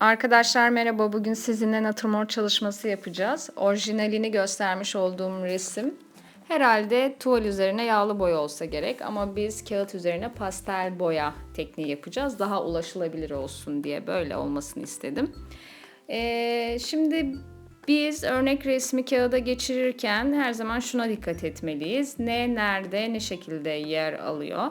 Arkadaşlar merhaba. Bugün sizinle natürmort çalışması yapacağız. Orijinalini göstermiş olduğum resim herhalde tuval üzerine yağlı boya olsa gerek ama biz kağıt üzerine pastel boya tekniği yapacağız. Daha ulaşılabilir olsun diye böyle olmasını istedim. Ee, şimdi biz örnek resmi kağıda geçirirken her zaman şuna dikkat etmeliyiz. Ne, nerede, ne şekilde yer alıyor.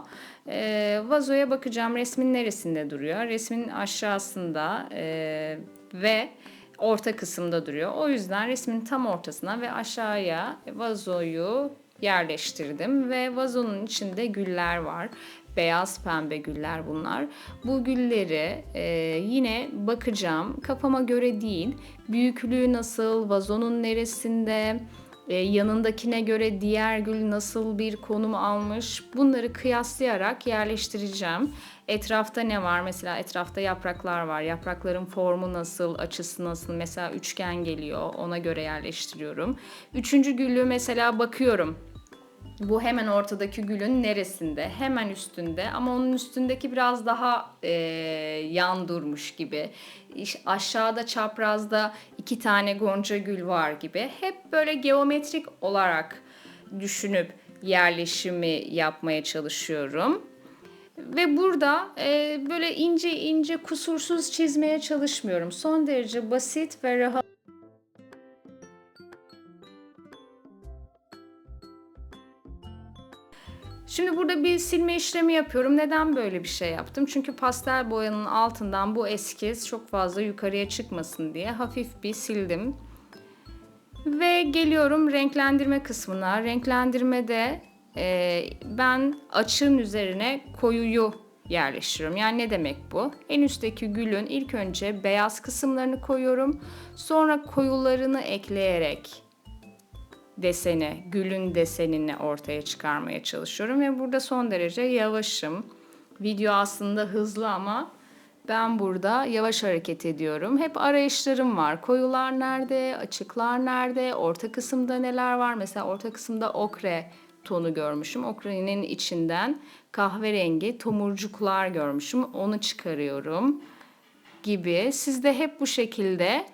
Ee, vazoya bakacağım resmin neresinde duruyor. Resmin aşağısında e, ve orta kısımda duruyor. O yüzden resmin tam ortasına ve aşağıya vazoyu yerleştirdim ve vazonun içinde güller var. Beyaz pembe güller bunlar. Bu gülleri e, yine bakacağım. Kafama göre değil. Büyüklüğü nasıl, vazonun neresinde, e, yanındakine göre diğer gül nasıl bir konum almış bunları kıyaslayarak yerleştireceğim. Etrafta ne var? Mesela etrafta yapraklar var. Yaprakların formu nasıl, açısı nasıl? Mesela üçgen geliyor. Ona göre yerleştiriyorum. Üçüncü güllü mesela bakıyorum bu hemen ortadaki gülün neresinde? Hemen üstünde ama onun üstündeki biraz daha e, yan durmuş gibi. Aşağıda çaprazda iki tane gonca gül var gibi. Hep böyle geometrik olarak düşünüp yerleşimi yapmaya çalışıyorum. Ve burada e, böyle ince ince kusursuz çizmeye çalışmıyorum. Son derece basit ve rahat Şimdi burada bir silme işlemi yapıyorum. Neden böyle bir şey yaptım? Çünkü pastel boyanın altından bu eskiz çok fazla yukarıya çıkmasın diye hafif bir sildim. Ve geliyorum renklendirme kısmına. Renklendirmede e, ben açığın üzerine koyuyu yerleştiriyorum. Yani ne demek bu? En üstteki gülün ilk önce beyaz kısımlarını koyuyorum. Sonra koyularını ekleyerek deseni, gülün desenini ortaya çıkarmaya çalışıyorum ve burada son derece yavaşım. Video aslında hızlı ama ben burada yavaş hareket ediyorum. Hep arayışlarım var. Koyular nerede, açıklar nerede, orta kısımda neler var? Mesela orta kısımda okre tonu görmüşüm. Okrenin içinden kahverengi tomurcuklar görmüşüm. Onu çıkarıyorum gibi. Siz de hep bu şekilde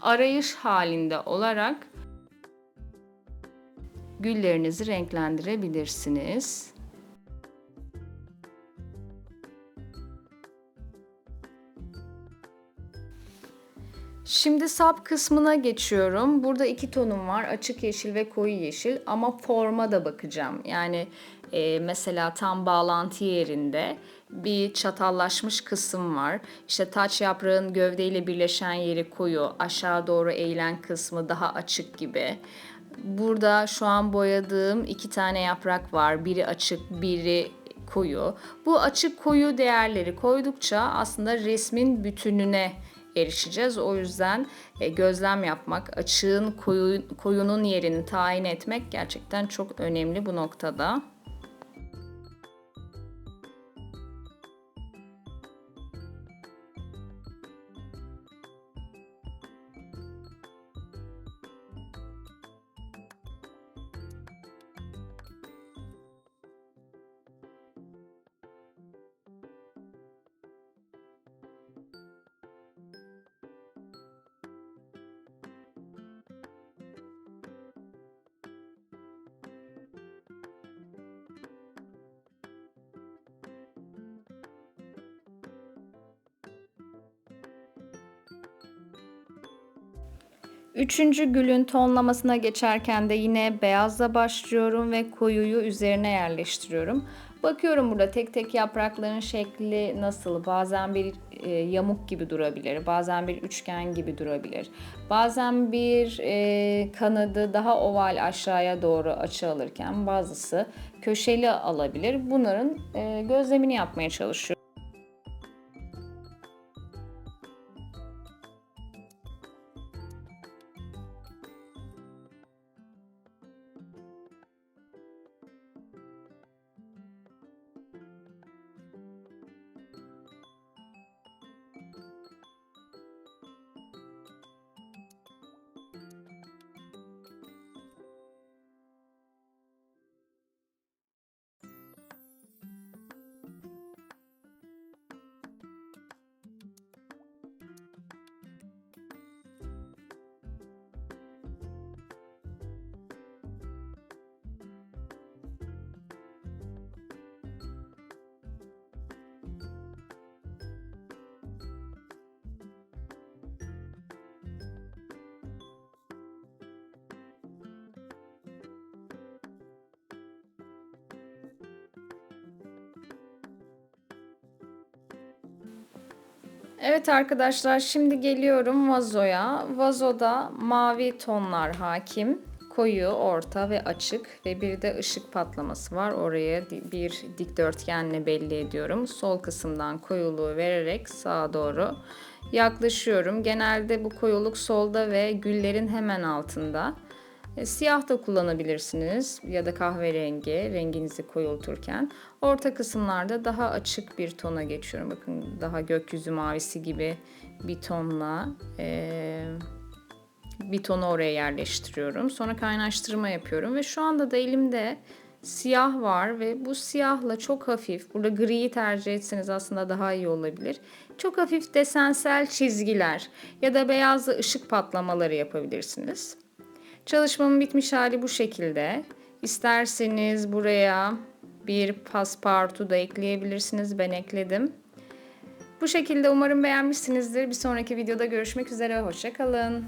arayış halinde olarak güllerinizi renklendirebilirsiniz. Şimdi sap kısmına geçiyorum. Burada iki tonum var. Açık yeşil ve koyu yeşil ama forma da bakacağım. Yani e, mesela tam bağlantı yerinde bir çatallaşmış kısım var. İşte taç yaprağın gövdeyle birleşen yeri koyu, aşağı doğru eğilen kısmı daha açık gibi. Burada şu an boyadığım iki tane yaprak var. Biri açık, biri koyu. Bu açık koyu değerleri koydukça aslında resmin bütününe erişeceğiz. O yüzden e, gözlem yapmak, açığın koyu, koyunun yerini tayin etmek gerçekten çok önemli bu noktada. Üçüncü gülün tonlamasına geçerken de yine beyazla başlıyorum ve koyuyu üzerine yerleştiriyorum. Bakıyorum burada tek tek yaprakların şekli nasıl. Bazen bir e, yamuk gibi durabilir, bazen bir üçgen gibi durabilir. Bazen bir e, kanadı daha oval aşağıya doğru açı alırken bazısı köşeli alabilir. Bunların e, gözlemini yapmaya çalışıyorum. Evet arkadaşlar şimdi geliyorum vazoya. Vazoda mavi tonlar hakim. Koyu, orta ve açık ve bir de ışık patlaması var. Oraya bir dikdörtgenle belli ediyorum. Sol kısımdan koyuluğu vererek sağa doğru yaklaşıyorum. Genelde bu koyuluk solda ve güllerin hemen altında. E, Siyah da kullanabilirsiniz ya da kahverengi renginizi koyulturken. Orta kısımlarda daha açık bir tona geçiyorum. Bakın daha gökyüzü mavisi gibi bir tonla e, bir tonu oraya yerleştiriyorum. Sonra kaynaştırma yapıyorum ve şu anda da elimde siyah var ve bu siyahla çok hafif, burada griyi tercih etseniz aslında daha iyi olabilir. Çok hafif desensel çizgiler ya da beyazla ışık patlamaları yapabilirsiniz. Çalışmamın bitmiş hali bu şekilde. İsterseniz buraya bir paspartu da ekleyebilirsiniz. Ben ekledim. Bu şekilde umarım beğenmişsinizdir. Bir sonraki videoda görüşmek üzere. Hoşçakalın.